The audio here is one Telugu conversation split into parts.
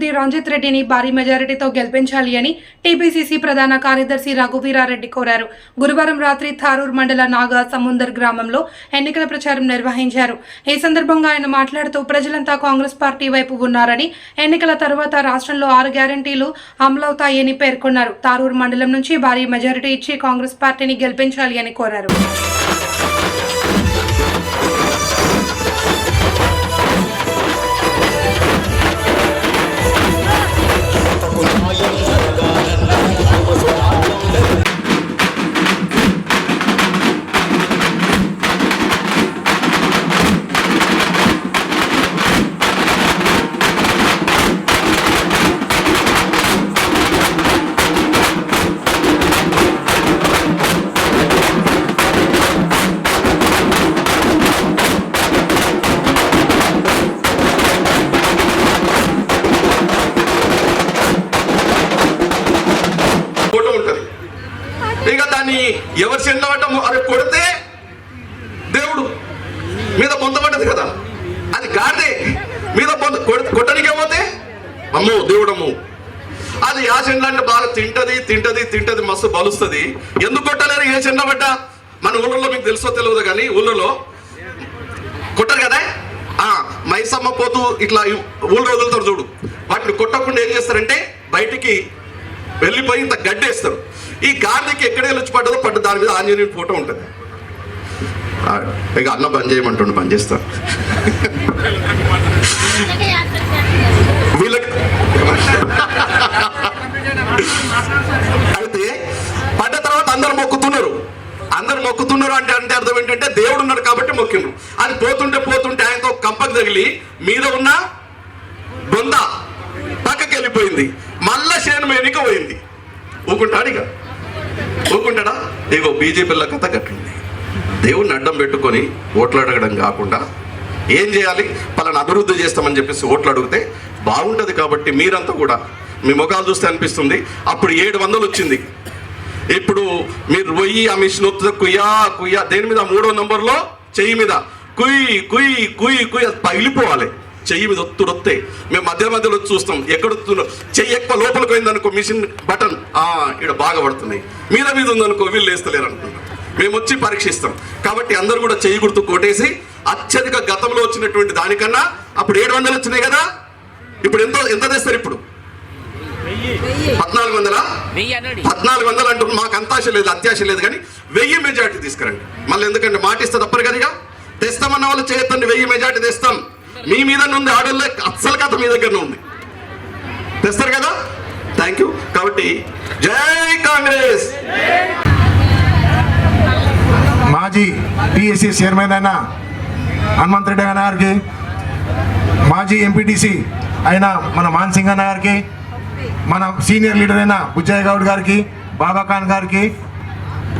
అభ్యర్థి రంజిత్ రెడ్డిని భారీ మెజారిటీతో గెలిపించాలి అని టీపీసీసీ ప్రధాన కార్యదర్శి రఘువీరారెడ్డి కోరారు. గురువారం రాత్రి థారూర్ మండల నాగా సముందర్ గ్రామంలో ఎన్నికల ప్రచారం నిర్వహించారు. ఈ సందర్భంగా ఆయన మాట్లాడుతూ ప్రజలంతా కాంగ్రెస్ పార్టీ వైపు ఉన్నారని ఎన్నికల తర్వాత రాష్ట్రంలో ఆరు గ్యారంటీలు అమలవుతాయని పేర్కొన్నారు. తారూర్ మండలం నుంచి భారీ మెజారిటీ ఇచ్చి కాంగ్రెస్ పార్టీని గెలిపించాలి అని కోరారు. ఫోటో ఎవరు చెందవటం అది కొడితే దేవుడు మీద పొందబడ్డది కదా. అది గాడిదే. మీద పొంద కొడ- కొట్టనికే పోతే? అమ్మో దేవుడమ్ము. అది ఆ చెండ అంటే బాగా తింటది తింటది తింటది మస్తు బలుస్తుంది. ఎందుకు కొట్టలేరు? ఏ చెండ పడ్డ మన ఊళ్ళలో మీకు తెలుసో తెలియదు కానీ ఊళ్ళలో కొట్టరు కదా? ఆ మైసమ్మ పోతూ ఇట్లా ఊళ్ళో వదులుతారు చూడు. వాటిని కొట్టకుండా ఏం చేస్తారంటే బయటికి వెళ్ళిపోయి ఇంత గడ్డేస్తారు ఈ గాలికి ఎక్కడ వెళ్ళొచ్చి పడ్డదో పడ్డ దాని మీద ఆంజనేయుని ఫోటో ఉంటుంది. ఇక అన్న బంద్ చేయమంటుండే పని చేస్తా. వీళ్ళకి అయితే పడ్డ తర్వాత అందరు మొక్కుతున్నారు. అందరు మొక్కుతున్నారు అంటే అంటే అర్థం ఏంటంటే దేవుడు ఉన్నాడు కాబట్టి మొక్కిండ్రు. అది పోతుంటే పోతుంటే ఆయనతో ఒక కంపకు తగిలి మీద ఉన్న బొంద పక్కకి వెళ్ళిపోయింది మళ్ళా శేను మేనిక పోయింది. ఊకుంటాడు ఇక. ఊరుకుంటాడా? ఇగో బీజేపీల కథ కట్టింది దేవుణ్ణి అడ్డం పెట్టుకొని ఓట్లు అడగడం కాకుండా ఏం చేయాలి? పలానా అభివృద్ధి చేస్తామని చెప్పేసి ఓట్లు అడిగితే బాగుంటుంది కాబట్టి మీరంతా కూడా మీ ముఖాలు చూస్తే అనిపిస్తుంది. అప్పుడు ఏడు వందలు వచ్చింది. ఇప్పుడు మీరు పోయి ఆ మిషన్ వస్తుంది కుయ్యా కుయ్యా. దేని మీద? మూడో నంబర్లో చెయ్యి మీద. కుయ్ కుయ్ కుయ్ కుయ్. అది పగిలిపోవాలి. చెయ్యి మీద ఒత్తుడు వస్తే మేము మధ్య మధ్యలో చూస్తాం ఎక్కడ చెయ్యి ఎక్కువ లోపలికి పోయిందనుకో మిషన్ బటన్ ఆ ఇక్కడ బాగా పడుతున్నాయి. మీద మీద ఉందనుకో వీళ్ళు వేస్తలేరు అనుకుంటాం మేము వచ్చి పరీక్షిస్తాం. కాబట్టి అందరూ కూడా చెయ్యి గుర్తు కొట్టేసి అత్యధిక గతంలో వచ్చినటువంటి దానికన్నా అప్పుడు ఏడు వందలు వచ్చినాయి కదా? ఇప్పుడు ఎంత ఎంత తెస్తారు ఇప్పుడు? పద్నాలుగు వందలా? పద్నాలుగు వందలు అంటున్నారు. మాకు అంతాశ లేదు అత్యాశ లేదు కానీ వెయ్యి మెజార్టీ తీసుకురండి. మళ్ళీ ఎందుకంటే మాట ఇస్తే తప్పరు కదా తెస్తామన్న వాళ్ళు చేయొద్దండి వెయ్యి మెజార్టీ తెస్తాం. మీ మీద నుండి ఆడోళ్ళే అస్సలు కథ మీ దగ్గర ఉంది. తెస్తారు కదా? థ్యాంక్ యూ కాబట్టి జై కాంగ్రెస్! మాజీ పిఎస్సి చైర్మన్ అయిన హనుమంత్ రెడ్డి అన్న గారికి మాజీ ఎంపీటీసీ అయిన మన మాన్సింగ్ అన్న గారికి మన సీనియర్ లీడర్ అయిన బుజ్జయ్య గౌడ్ గారికి బాబా ఖాన్ గారికి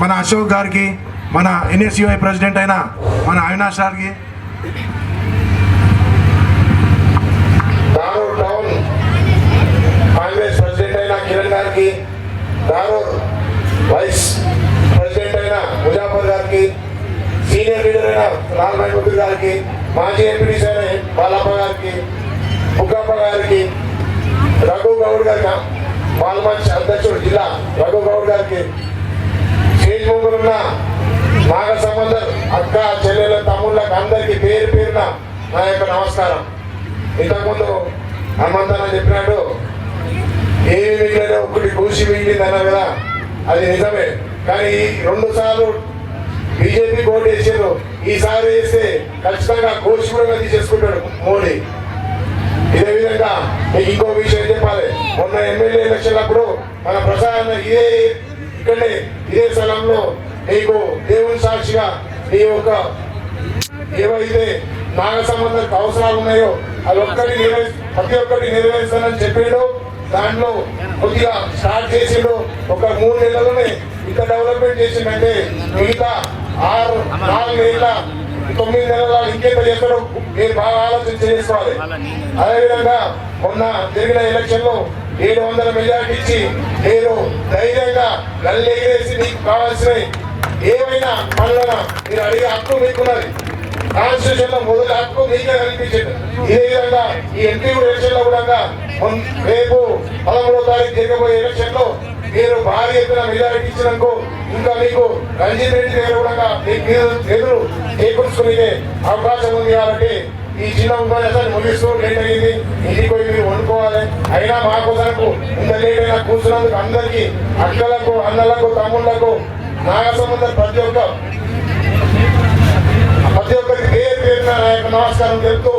మన అశోక్ గారికి మన ఎన్ఎస్యుఐ ప్రెసిడెంట్ అయిన మన అవినాష్ గారికి దారూర్ టౌన్ కాంగ్రెస్ ప్రెసిడెంట్ అయిన కిరణ్ గారికి దారూర్ వైస్ ప్రెసిడెంట్ అయిన ముజాఫర్ గారికి సీనియర్ లీడర్ అయిన లాల్ మహబూబ్ గారికి మాజీ ఎంపీడీసీ అయిన బాలప్ప గారికి బుగ్గప్ప గారికి రఘు గౌడ్ గారికి పాల్మంచ్ అధ్యక్షుడు జిల్లా రఘు గౌడ్ గారికి స్టేజ్ ముందున్న నాగ సంబంధం అక్క చెల్లెల తమ్ముళ్ళకి అందరికీ పేరు పేరున నా యొక్క నమస్కారం. ఇంతకుముందు హనుమంతన్న చెప్పినట్టు ఏ మిగిలిన ఒకటి కూసి మిగిలింది అన్నారు కదా? అది నిజమే. కానీ రెండు సార్లు బీజేపీ ఓటు వేసారు ఈసారి వేస్తే ఖచ్చితంగా కోసి కూడా తీసేసుకుంటాడు మోడీ. ఇదే విధంగా మీకు ఇంకో విషయం చెప్పాలి. మొన్న ఎమ్మెల్యే ఎలక్షన్ అప్పుడు మన ప్రసాద్ ఇదే ఇక్కడే ఇదే స్థలంలో మీకు దేవుని సాక్షిగా మీ యొక్క ఏవైతే నాగ సంబంధానికి అవసరాలు ఉన్నాయో అది ఒక్కటి నెరవేర్ ప్రతి ఒక్కటి నెరవేరుస్తానని చెప్పాడు. దాంట్లో కొద్దిగా స్టార్ట్ చేసిండు. ఒక మూడు నెలలోనే ఇంత డెవలప్మెంట్ చేసిందంటే మిగతా ఆరు నాలుగు నెలల తొమ్మిది నెలల ఇంకెంత చేస్తాడో మీరు బాగా ఆలోచన చేసుకోవాలి. అదేవిధంగా మొన్న జరిగిన ఎలక్షన్లో ఏడు వందల మెజార్టీ ఇచ్చి నేను ధైర్యంగా నల్లి ఎగిరేసి నీకు కావాల్సినవి ఏమైనా పనులన మీరు అడిగే హక్కు మీకున్నది. కాన్స్టిట్యూషన్లో మొదటి హక్కు మీకే కనిపించింది ఇదే విధంగా ఈ ఎంపీ ఎలక్షన్లో కూడా రేపు పదమూడో తారీఖు జరగబోయే ఎలక్షన్లో మీరు భారీ ఎత్తున మెజారిటీ ఇచ్చినందుకు ఇంకా మీకు రంజిత్ రెడ్డి దగ్గర కూడా ఎదురు చేకూర్చుకునే అవకాశం ఉంది కాబట్టి ఈ జిల్లా ఉపన్యాసాన్ని ముగిస్తూ లేట్ అయింది ఇంటికి పోయి మీరు వండుకోవాలి. అయినా మా కోసరకు ఇంత లేట్ అయినా కూర్చున్నందుకు అందరికీ అక్కలకు అన్నలకు తమ్ముళ్ళకు నాగసముద్ర ప్రతి ఒక్క ప్రతి ఒక్కరికి పేరు పేరున నా నమస్కారం చెప్తూ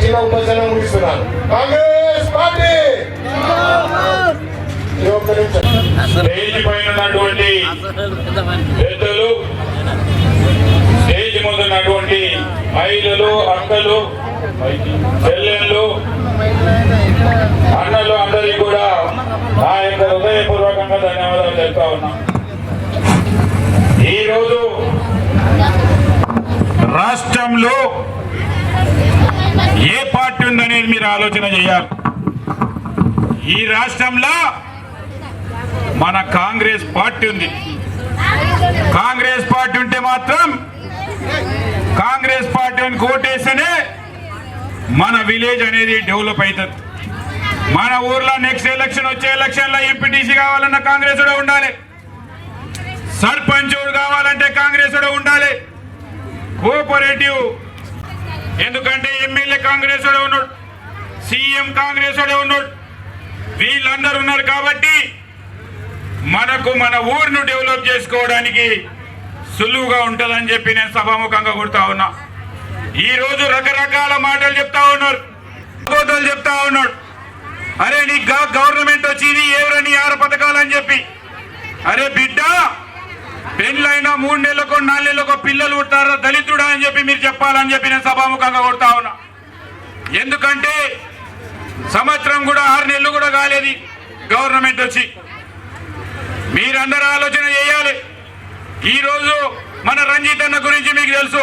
చిన్న ఉపన్యాసం ముగిస్తున్నాను. కాంగ్రెస్ పార్టీ! స్టేజ్ పైన ఉన్నటువంటి పెద్దలు స్టేజ్ ముందు ఉన్నటువంటి మహిళలు అక్కలు చెల్లెళ్ళు అన్నలు అందరికీ కూడా నా యొక్క హృదయపూర్వకంగా ధన్యవాదాలు చెప్తా ఉన్నా. ఈరోజు రాష్ట్రంలో ఏ పార్టీ ఉందనేది మీరు ఆలోచన చేయాలి. ఈ రాష్ట్రంలో మన కాంగ్రెస్ పార్టీ ఉంది. కాంగ్రెస్ పార్టీ ఉంటే మాత్రం కాంగ్రెస్ పార్టీని కోటేస్తేనే మన విలేజ్ అనేది డెవలప్ అవుతుంది మన ఊర్లో నెక్స్ట్ ఎలక్షన్ వచ్చే ఎలక్షన్లో ఎంపీటీసీ కావాలన్న కాంగ్రెస్ కూడా ఉండాలి. సర్పంచ్ కావాలంటే కాంగ్రెస్ కూడా ఉండాలి. కోఆపరేటివ్ ఎందుకంటే ఎమ్మెల్యే కాంగ్రెస్ వాడే ఉన్నాడు సీఎం కాంగ్రెస్ వాడే ఉన్నాడు. వీళ్ళందరూ ఉన్నారు కాబట్టి మనకు మన ఊరును డెవలప్ చేసుకోవడానికి సులువుగా ఉంటుందని చెప్పి నేను సభాముఖంగా కొడతా ఉన్నా. ఈరోజు రకరకాల మాటలు చెప్తా ఉన్నారు అబద్ధాలు చెప్తా ఉన్నాడు అరే నీ గా- గవర్నమెంట్ వచ్చింది ఎవరని ఆర అని చెప్పి. అరే బిడ్డ పెళ్ళైనా మూడు నెలలకు నాలుగు నెలలకు పిల్లలు పుట్టారా దళితుడా అని చెప్పి మీరు చెప్పాలని చెప్పి నేను సభాముఖంగా కొడతా ఉన్నా. ఎందుకంటే సంవత్సరం కూడా ఆరు నెలలు కూడా కాలేదు గవర్నమెంట్ వచ్చి. మీరందరూ ఆలోచన చేయాలి. ఈరోజు మన రంజిత్ అన్న గురించి మీకు తెలుసు.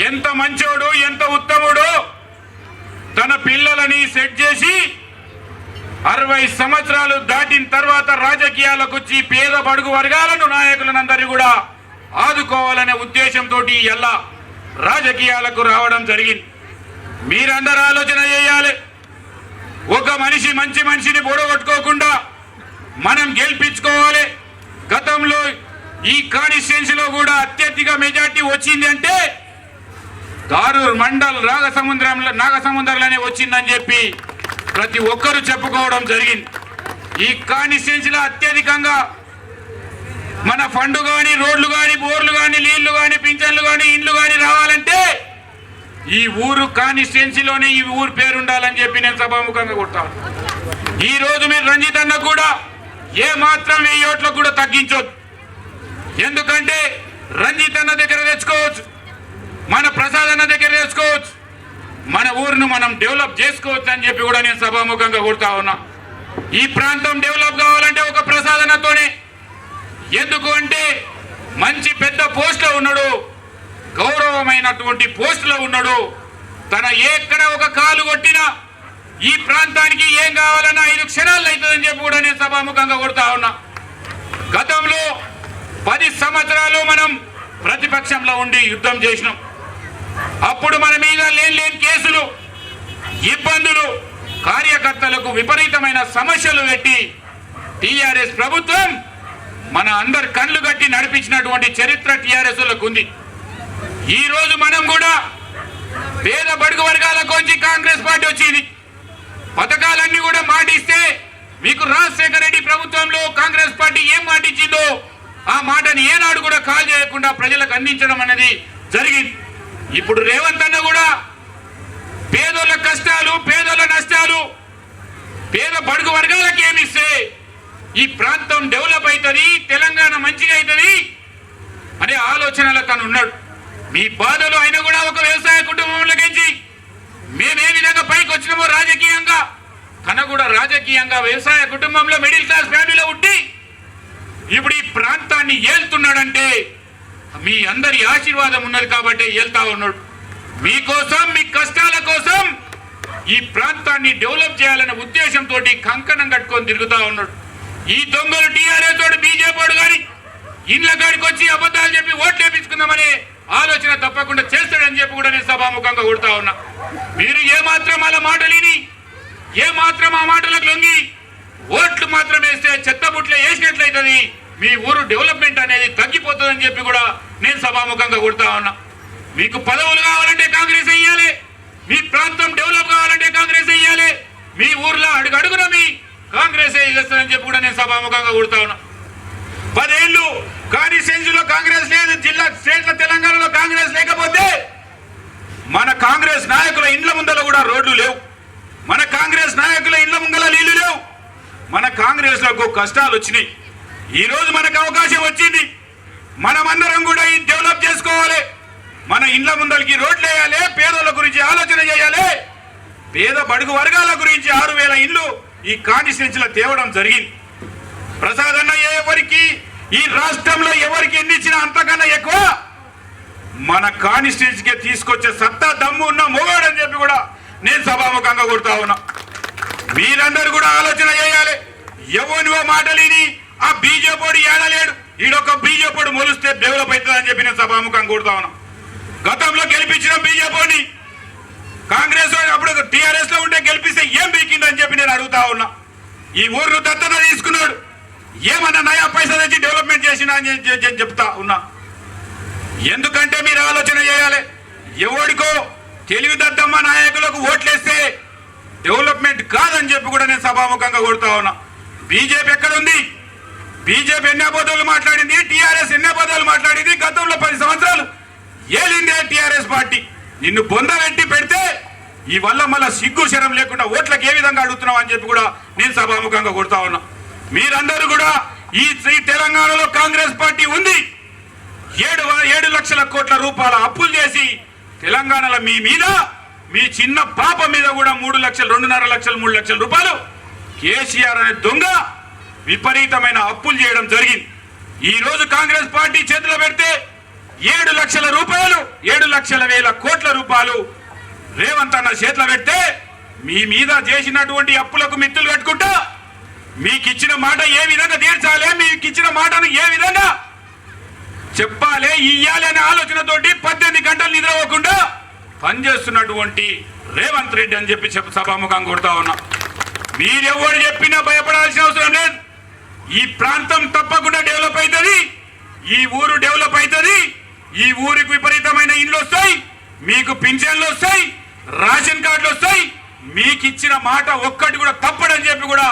ఎంత మంచోడు ఎంత ఉత్తముడు తన పిల్లలని సెట్ చేసి అరవై సంవత్సరాలు దాటిన తర్వాత రాజకీయాలకు వచ్చి పేద బడుగు వర్గాలను నాయకులనందరూ కూడా ఆదుకోవాలనే ఉద్దేశంతో ఎలా రాజకీయాలకు రావడం జరిగింది. మీరందరూ ఆలోచన చేయాలి. ఒక మనిషి మంచి మనిషిని పొడగొట్టుకోకుండా మనం గెలిపించుకోవాలి. గతంలో ఈ కాన్స్టిట్యున్సీలో కూడా అత్యధిక మెజార్టీ వచ్చింది అంటే దారూర్ మండల్ నాగసముద్రంలో నాగసముద్రంలోనే వచ్చిందని చెప్పి ప్రతి ఒక్కరూ చెప్పుకోవడం జరిగింది. ఈ కాన్స్టిట్యున్సీలో అత్యధికంగా మన ఫండ్ కానీ రోడ్లు కానీ బోర్లు కానీ నీళ్ళు కానీ పింఛన్లు కానీ ఇండ్లు కానీ రావాలంటే ఈ ఊరు కాన్స్టిట్యున్సీలోనే ఈ ఊరు పేరు ఉండాలని చెప్పి నేను సభాముఖంగా కొట్టాను ఈ రోజు మీరు రంజిత్ అన్న కూడా ఏ మాత్రం ఈ ఓట్లకు కూడా తగ్గించొద్దు. ఎందుకంటే రంజిత్ అన్న దగ్గర తెచ్చుకోవచ్చు. మన ప్రసాద్ అన్న దగ్గర తెచ్చుకోవచ్చు. మన ఊరును మనం డెవలప్ చేసుకోవచ్చు అని చెప్పి కూడా నేను సభాముఖంగా కొడతా ఉన్నా. ఈ ప్రాంతం డెవలప్ కావాలంటే ఒక ప్రసాదనతోనే. ఎందుకు అంటే మంచి పెద్ద పోస్ట్లో ఉన్నాడు. గౌరవమైనటువంటి పోస్టులో ఉన్నాడు. తన ఎక్కడ ఒక కాలు కొట్టినా ఈ ప్రాంతానికి ఏం కావాలన్నా ఐదు క్షణాలు అవుతుందని చెప్పి కూడా నేను సభాముఖంగా కొడతా ఉన్నా. గతంలో పది సంవత్సరాలు మనం ప్రతిపక్షంలో ఉండి యుద్ధం చేసినాం. అప్పుడు మన మీద లేని లేని కేసులు ఇబ్బందులు కార్యకర్తలకు విపరీతమైన సమస్యలు పెట్టి టిఆర్ఎస్ ప్రభుత్వం మన అందరి కళ్ళు కట్టి నడిపించినటువంటి చరిత్ర టీఆర్ఎస్లకు ఉంది. ఈ రోజు మనం కూడా పేద బడుగు వర్గాలకు వచ్చి కాంగ్రెస్ పార్టీ వచ్చింది. పథకాలన్నీ కూడా మాటిస్తే మీకు రాజశేఖర రెడ్డి ప్రభుత్వంలో కాంగ్రెస్ పార్టీ ఏం మాటించిందో ఆ మాటని ఏనాడు కూడా కాల్ చేయకుండా ప్రజలకు అందించడం అనేది జరిగింది. ఇప్పుడు రేవంత్ అన్న కూడా పేదోళ్ళ కష్టాలు పేదోళ్ళ నష్టాలు పేద బడుగు వర్గాలకు ఏమిస్తే ఈ ప్రాంతం డెవలప్ అవుతుంది తెలంగాణ మంచిగా అవుతుంది అనే ఆలోచనలో తను ఉన్నాడు. మీ బాధలు అయినా కూడా ఒక వ్యవసాయ కుటుంబంలోకించి మేమే విధంగా పైకి వచ్చినామో రాజకీయంగా తన కూడా రాజకీయంగా వ్యవసాయ కుటుంబంలో మిడిల్ క్లాస్ ఫ్యామిలీలో ఉండి ఇప్పుడు ఈ ప్రాంతాన్ని ఏళ్తున్నాడంటే మీ అందరి ఆశీర్వాదం ఉన్నది కాబట్టి ఏళ్తా ఉన్నాడు. మీకోసం మీ కష్టాల కోసం ఈ ప్రాంతాన్ని డెవలప్ చేయాలనే ఉద్దేశంతో కంకణం కట్టుకొని తిరుగుతా ఉన్నాడు. ఈ దొంగలు టీఆర్ఎస్ తోడు బీజేపీ వాడు కానీ ఇండ్ల కాడికి వచ్చి అబద్ధాలు చెప్పి ఓట్లు వేపించుకుందామని ఆలోచన తప్పకుండా చేస్తాడని చెప్పి కూడా నేను సభాముఖంగా కొడుతా ఉన్నా. మీరు ఏమాత్రం అలా మాటలిని ఏ మాత్రం ఆ మాటలకు లొంగి ఓట్లు మాత్రం వేస్తే చెత్తబుట్లు వేసినట్లయితుంది మీ ఊరు డెవలప్మెంట్ అనేది తగ్గిపోతుందని చెప్పి కూడా నేను సభాముఖంగా కొడతా ఉన్నా. మీకు పదవులు కావాలంటే కాంగ్రెస్ వేయాలి. మీ ప్రాంతం డెవలప్ కావాలంటే కాంగ్రెస్ వేయాలి. మీ ఊర్లో అడుగు అడుగున మీ కాంగ్రెస్ చేస్తారని చెప్పి కూడా నేను సభాముఖంగా కొడతా ఉన్నా. పదేళ్ళు కాన్స్టిట్యూన్సీలో కాంగ్రెస్ లేదు. జిల్లా స్టేట్ల తెలంగాణలో కాంగ్రెస్ లేకపోతే మన కాంగ్రెస్ నాయకుల ఇండ్ల ముందల కూడా రోడ్లు లేవు. మన కాంగ్రెస్ నాయకుల ఇండ్ల ముందల నీళ్ళు లేవు. మన కాంగ్రెస్లకు కష్టాలు వచ్చినాయి. ఈరోజు మనకు అవకాశం వచ్చింది. మనమందరం కూడా ఇది డెవలప్ చేసుకోవాలి. మన ఇండ్ల ముందరికి రోడ్లు వేయాలి పేదల గురించి ఆలోచన చేయాలి. పేద బడుగు వర్గాల గురించి ఆరు వేల ఇండ్లు ఈ కాన్స్టిట్యున్సీలో తేవడం జరిగింది. ప్రసాద్ అన్న ఎవరికి? ఈ రాష్ట్రంలో ఎవరికి ఎన్ని ఇచ్చినా అంతకన్నా ఎక్కువ? మన కాన్స్టిట్యున్సీకే తీసుకొచ్చే సత్తా దమ్ము ఉన్న మొగాడు అని చెప్పి కూడా నేను సభాముఖంగా కొడుతా ఉన్నా. మీరందరూ కూడా ఆలోచన చేయాలి. ఎవరివో మాటలేని ఆ బీజేపీ ఏడలేడు. ఈడొక బీజేపీ మొలిస్తే డెవలప్ అవుతుందని చెప్పి నేను సభాముఖంగా కొడుతా ఉన్నా. గతంలో గెలిపించిన బీజేపీని. కాంగ్రెస్ అప్పుడు టీఆర్ఎస్లో ఉంటే గెలిపిస్తే ఏం బీకిందని చెప్పి నేను అడుగుతా ఉన్నా. ఈ ఊరు దత్తత తీసుకున్నాడు. ఏమన్నా నయా పైసా తెచ్చి డెవలప్మెంట్ చేసినా అని చెప్తా ఉన్నా. ఎందుకంటే మీరు ఆలోచన చేయాలి. ఎవడికో తెలివి దద్దమ్మ నాయకులకు ఓట్లేస్తే డెవలప్మెంట్ కాదని చెప్పి కూడా నేను సభాముఖంగా కొడుతా ఉన్నా. బీజేపీ ఎక్కడుంది? బీజేపీ ఎన్ని అబద్ధాలు మాట్లాడింది టీఆర్ఎస్ ఎన్ని అబద్ధాలు మాట్లాడింది గతంలో పది సంవత్సరాలు. ఏలిందే టీఆర్ఎస్ పార్టీ? నిన్ను బొందబెట్టి పెడితే ఈ వల్ల మళ్ళా సిగ్గు శరం లేకుండా ఓట్లకు ఏ విధంగా అడుగుతున్నావు అని చెప్పి కూడా నేను సభాముఖంగా కొడతా ఉన్నా. మీరందరూ కూడా ఈ ఈ తెలంగాణలో కాంగ్రెస్ పార్టీ ఉంది. ఏడు ఏడు లక్షల కోట్ల రూపాయల అప్పులు చేసి తెలంగాణలో మీ మీద మీ చిన్న పాప మీద కూడా మూడు లక్షలు రెండున్నర లక్షలు మూడు లక్షల రూపాయలు కేసీఆర్ అనే దొంగ విపరీతమైన అప్పులు చేయడం జరిగింది. ఈరోజు కాంగ్రెస్ పార్టీ చేతిలో పెడితే ఏడు లక్షల రూపాయలు ఏడు లక్షల వేల కోట్ల రూపాయలు రేవంత్ అన్న చేతిలో పెడితే మీ మీద చేసినటువంటి అప్పులకు మిత్తులు కట్టుకుంటా మీకు ఇచ్చిన మాట ఏ విధంగా తీర్చాలి మీకు ఇచ్చిన మాటను ఏ విధంగా చెప్పాలి ఇయ్యాలి అనే ఆలోచనతోటి పద్దెనిమిది గంటలు నిద్రపోకుండా పనిచేస్తున్నటువంటి రేవంత్ రెడ్డి అని చెప్పి చెప్ప సభాముఖం కొడతా ఉన్నా. మీరెవరు చెప్పినా భయపడాల్సిన అవసరం లేదు. ఈ ప్రాంతం తప్పకుండా డెవలప్ అవుతుంది ఈ ఊరు డెవలప్ అవుతుంది ఈ ఊరికి విపరీతమైన ఇండ్లు వస్తాయి మీకు పింఛన్లు వస్తాయి రేషన్ కార్డులు వస్తాయి మీకు ఇచ్చిన మాట ఒక్కటి కూడా తప్పడని చెప్పి కూడా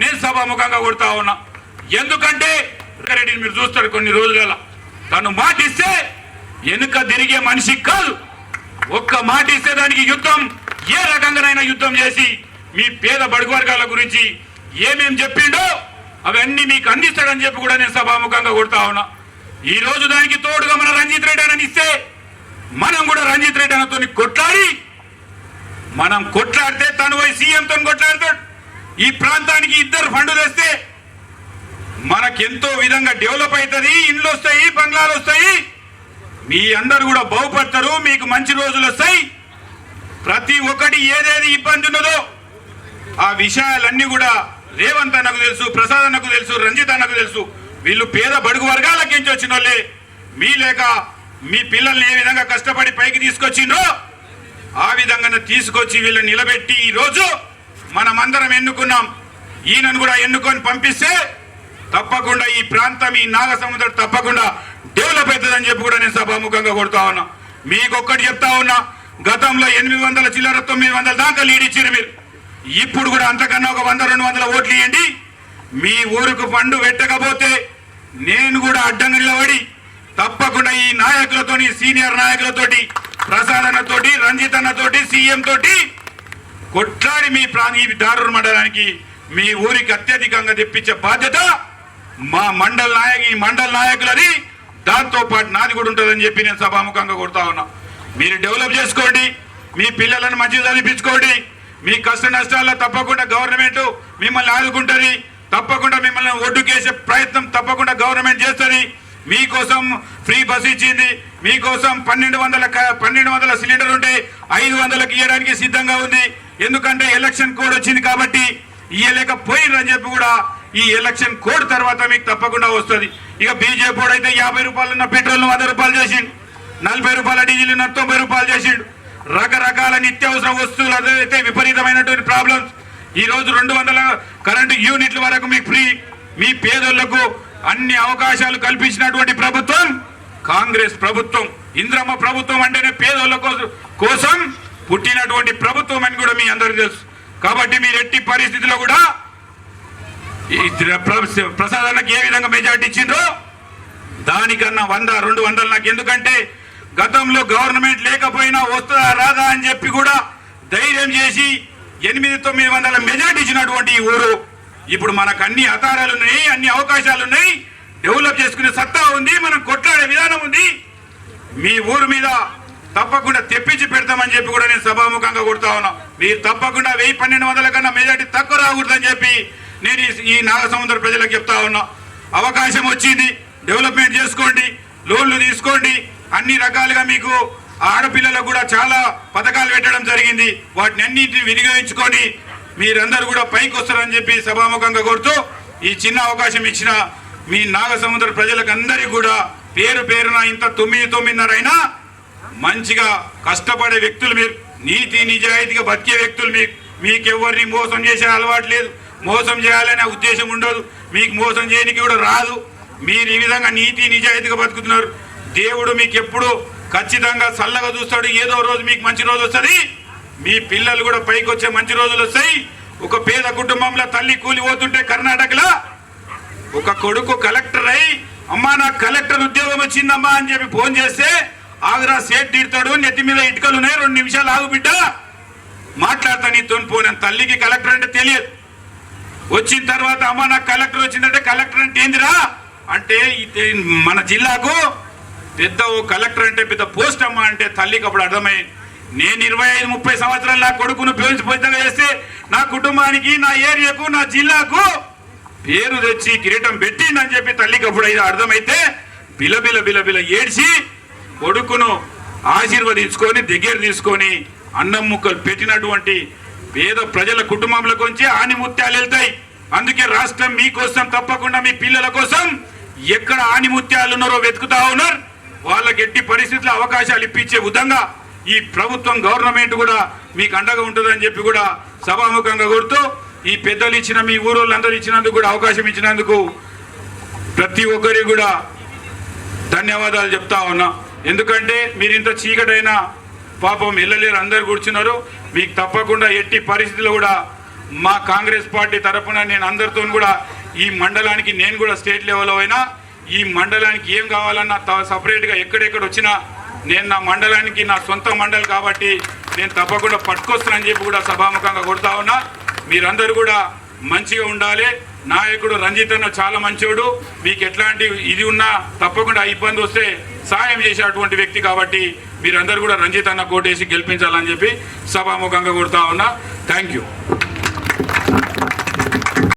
నేను సభాముఖంగా కొడతా ఉన్నా. ఎందుకంటే రెడ్డిని మీరు చూస్తారు కొన్ని రోజులలో తను మాటిస్తే వెనుక తిరిగే మనిషి కాదు. ఒక్క మాట ఇస్తే దానికి యుద్ధం ఏ రకంగానైనా యుద్ధం చేసి మీ పేద బడుగు వర్గాల గురించి ఏమేం చెప్పిండో అవన్నీ మీకు అందిస్తాడని చెప్పి కూడా నేను సభాముఖంగా కొడతా ఉన్నా. ఈ రోజు దానికి తోడుగా మన రంజిత్ రెడ్డి అని ఇస్తే మనం కూడా రంజిత్ రెడ్డి అన్నతో కొట్లాడి మనం కొట్లాడితే తను పోయి సీఎంతో కొట్లాడతాడు. ఈ ప్రాంతానికి ఇద్దరు ఫండ్లు తెస్తే మనకెంతో విధంగా డెవలప్ అవుతుంది ఇండ్లు వస్తాయి బంగ్లాలు వస్తాయి. మీ అందరు కూడా బాగుపడతారు మీకు మంచి రోజులు వస్తాయి. ప్రతి ఒక్కటి ఏదేది ఇబ్బంది ఉన్నదో ఆ విషయాలన్నీ కూడా రేవంత్ అన్నకు తెలుసు ప్రసాద్ అన్నకు తెలుసు రంజిత్ అన్నకు తెలుసు. వీళ్ళు పేద బడుగు వర్గాలకించి వచ్చిన వాళ్ళే మీ లేక మీ పిల్లల్ని ఏ విధంగా కష్టపడి పైకి తీసుకొచ్చిండ్రో ఆ విధంగా తీసుకొచ్చి వీళ్ళని నిలబెట్టి ఈ రోజు మనమందరం ఎన్నుకున్నాం. ఈయనను కూడా ఎన్నుకొని పంపిస్తే తప్పకుండా ఈ ప్రాంతం ఈ నాగ సముద్రం తప్పకుండా డెవలప్ అవుతుందని చెప్పి కూడా నేను సభాముఖంగా కొడుతా ఉన్నా. మీకు ఒక్కటి చెప్తా ఉన్నా గతంలో ఎనిమిది వందల చిల్లర తొమ్మిది వందల దాకా లీడ్ ఇచ్చారు మీరు. ఇప్పుడు కూడా అంతకన్నా ఒక వంద రెండు వందల ఓట్లు ఇవ్వండి మీ ఊరుకు పండు పెట్టకపోతే నేను కూడా అడ్డంగా నిలబడి తప్పకుండా ఈ నాయకులతోని సీనియర్ నాయకులతోటి ప్రసాద్ అన్నతోటి రంజిత్ అన్నతోటి సీఎం తోటి కొట్లాడి మీ ప్రా ఈ దారుణ మండలానికి మీ ఊరికి అత్యధికంగా తెప్పించే బాధ్యత మా మండల నాయకు ఈ మండల నాయకులది. దాంతో పాటు నాది కూడా ఉంటుందని చెప్పి నేను సభాముఖంగా కొడతా ఉన్నా. మీరు డెవలప్ చేసుకోండి మీ పిల్లలను మంచిగా చదివించుకోండి. మీ కష్ట నష్టాల్లో తప్పకుండా గవర్నమెంట్ మిమ్మల్ని ఆదుకుంటుంది. తప్పకుండా మిమ్మల్ని ఒడ్డుకేసే ప్రయత్నం తప్పకుండా గవర్నమెంట్ చేస్తుంది. మీకోసం ఫ్రీ బస్ ఇచ్చింది. మీకోసం పన్నెండు వందల పన్నెండు వందల సిలిండర్ ఉంటే ఐదు వందలకు ఇవ్వడానికి సిద్ధంగా ఉంది. ఎందుకంటే ఎలక్షన్ కోడ్ వచ్చింది కాబట్టి ఇయ్యలేకపోయినని చెప్పి కూడా ఈ ఎలక్షన్ కోడ్ తర్వాత మీకు తప్పకుండా వస్తుంది. ఇక బీజేపీ అయితే యాభై రూపాయలు ఉన్న పెట్రోల్ను వంద రూపాయలు చేసిండు. నలభై రూపాయల డీజిల్ తొంభై రూపాయలు చేసిండు. రకరకాల నిత్యావసర వస్తువులు అయితే విపరీతమైనటువంటి ప్రాబ్లమ్స్ ఈ రోజు రెండు వందల కరెంటు యూనిట్ల వరకు మీకు ఫ్రీ మీ పేదోళ్ళకు అన్ని అవకాశాలు కల్పించినటువంటి ప్రభుత్వం కాంగ్రెస్ ప్రభుత్వం ఇంద్రమ్మ ప్రభుత్వం అంటేనే పేదోళ్ళ కోసం కోసం పుట్టినటువంటి ప్రభుత్వం అని కూడా మీ అందరికీ తెలుసు. కాబట్టి మీరు ఎట్టి పరిస్థితిలో కూడా ప్ర- ప్రసాదానికి ఏ విధంగా మెజార్టీ ఇచ్చిండ్రో దానికన్నా వంద రెండు వందలు నాకు ఎందుకంటే గతంలో గవర్నమెంట్ లేకపోయినా వస్తుందా రాదా అని చెప్పి కూడా ధైర్యం చేసి ఎనిమిది తొమ్మిది వందల మెజార్టీ ఇచ్చినటువంటి ఈ ఊరు ఇప్పుడు మనకు అన్ని అతారాలు ఉన్నాయి అన్ని అవకాశాలు ఉన్నాయి డెవలప్ చేసుకునే సత్తా ఉంది మనం కొట్లాడే విధానం ఉంది. మీ ఊరు మీద తప్పకుండా తెప్పించి పెడతామని చెప్పి కూడా నేను సభాముఖంగా కొడతా ఉన్నా. మీరు తప్పకుండా వెయ్యి పన్నెండు వందల కన్నా మెజార్టీ తక్కువ రాకూడదని చెప్పి నేను ఈ- ఈ నాగసముద్ర ప్రజలకు చెప్తా ఉన్నా. అవకాశం వచ్చింది డెవలప్మెంట్ చేసుకోండి లోన్లు తీసుకోండి అన్ని రకాలుగా మీకు ఆడపిల్లలకు కూడా చాలా పథకాలు పెట్టడం జరిగింది. వాటిని అన్నింటిని వినియోగించుకొని మీరందరూ కూడా పైకి వస్తారని చెప్పి సభాముఖంగా కోరుతూ ఈ చిన్న అవకాశం ఇచ్చిన మీ నాగసముద్ర ప్రజలకందరికీ కూడా పేరు పేరున ఇంత తొమ్మిది తొమ్మిదిన్నర అయినా మంచిగా కష్టపడే వ్యక్తులు మీరు నీతి నిజాయితీగా బతికే వ్యక్తులు మీకు మీకెవ్వరిని మోసం చేసే అలవాటు లేదు. మోసం చేయాలనే ఉద్దేశం ఉండదు. మీకు మోసం చేయడానికి కూడా రాదు. మీరు ఈ విధంగా నీతి నిజాయితీగా బతుకుతున్నారు. దేవుడు మీకు ఎప్పుడూ ఖచ్చితంగా చల్లగా చూస్తాడు ఏదో రోజు మీకు మంచి రోజు వస్తుంది. మీ పిల్లలు కూడా పైకి వచ్చే మంచి రోజులు వస్తాయి. ఒక పేద కుటుంబంలో తల్లి కూలి పోతుంటే కర్ణాటకలో ఒక కొడుకు కలెక్టర్ అయి అమ్మా నాకు కలెక్టర్ ఉద్యోగం వచ్చిందమ్మా అని చెప్పి ఫోన్ చేస్తే ఆగ్రా సేట్ తీరుతాడు నెత్తి మీద ఇటుకలు ఉన్నాయి రెండు నిమిషాలు ఆగు బిడ్డ. మాట్లాడతా నీతో పోను తల్లికి కలెక్టర్ అంటే తెలియదు. వచ్చిన తర్వాత అమ్మ నాకు కలెక్టర్ వచ్చిందంటే కలెక్టర్ అంటే ఏందిరా? అంటే ఇది మన జిల్లాకు పెద్ద ఓ కలెక్టర్ అంటే పెద్ద పోస్ట్ అమ్మ అంటే తల్లికి అప్పుడు అర్థమై నేను ఇరవై ఐదు ముప్పై సంవత్సరాలు నా కొడుకును పెంచి పెద్దగా చేస్తే నా కుటుంబానికి నా ఏరియాకు నా జిల్లాకు పేరు తెచ్చి కిరీటం పెట్టిందని చెప్పి తల్లికి అప్పుడు అయితే అర్థమైతే బిలబిల బిలబిల ఏడ్చి కొడుకును ఆశీర్వదించుకొని దగ్గర తీసుకొని అన్నం ముక్కలు పెట్టినటువంటి పేద ప్రజల కుటుంబంలోకి వచ్చి ఆనిముత్యాలు వెళ్తాయి. అందుకే రాష్ట్రం మీకోసం తప్పకుండా మీ పిల్లల కోసం ఎక్కడ ఆనిముత్యాలు ఉన్నారో వెతుకుతా ఉన్నారు. వాళ్ళకి ఎట్టి పరిస్థితుల్లో అవకాశాలు ఇప్పించే విధంగా ఈ ప్రభుత్వం గవర్నమెంట్ కూడా మీకు అండగా ఉంటుందని చెప్పి కూడా సభాముఖంగా కోరుతూ ఈ పెద్దలు ఇచ్చిన మీ ఊరోళ్ళందరూ ఇచ్చినందుకు కూడా అవకాశం ఇచ్చినందుకు ప్రతి ఒక్కరికి కూడా ధన్యవాదాలు చెప్తా ఉన్నా. ఎందుకంటే మీరు ఇంత చీకటైనా పాపం వెళ్ళలేరు అందరు కూర్చున్నారు. మీకు తప్పకుండా ఎట్టి పరిస్థితులు కూడా మా కాంగ్రెస్ పార్టీ తరఫున నేను అందరితో కూడా ఈ మండలానికి నేను కూడా స్టేట్ లెవెల్లో అయినా ఈ మండలానికి ఏం కావాలన్నా త- సపరేట్గా ఎక్కడెక్కడ వచ్చినా నేను నా మండలానికి నా సొంత మండలి కాబట్టి నేను తప్పకుండా పట్టుకొస్తానని చెప్పి కూడా సభాముఖంగా కొడతా ఉన్నా. మీరందరూ కూడా మంచిగా ఉండాలి. నాయకుడు రంజిత్ అన్న చాలా మంచోడు. మీకు ఎట్లాంటి ఇది ఉన్నా తప్పకుండా ఇబ్బంది వస్తే సాయం చేసేటువంటి వ్యక్తి కాబట్టి మీరందరూ కూడా రంజిత్ అన్న కోటేసి గెలిపించాలని చెప్పి సభాముఖంగా కొడతా ఉన్నా. Thank you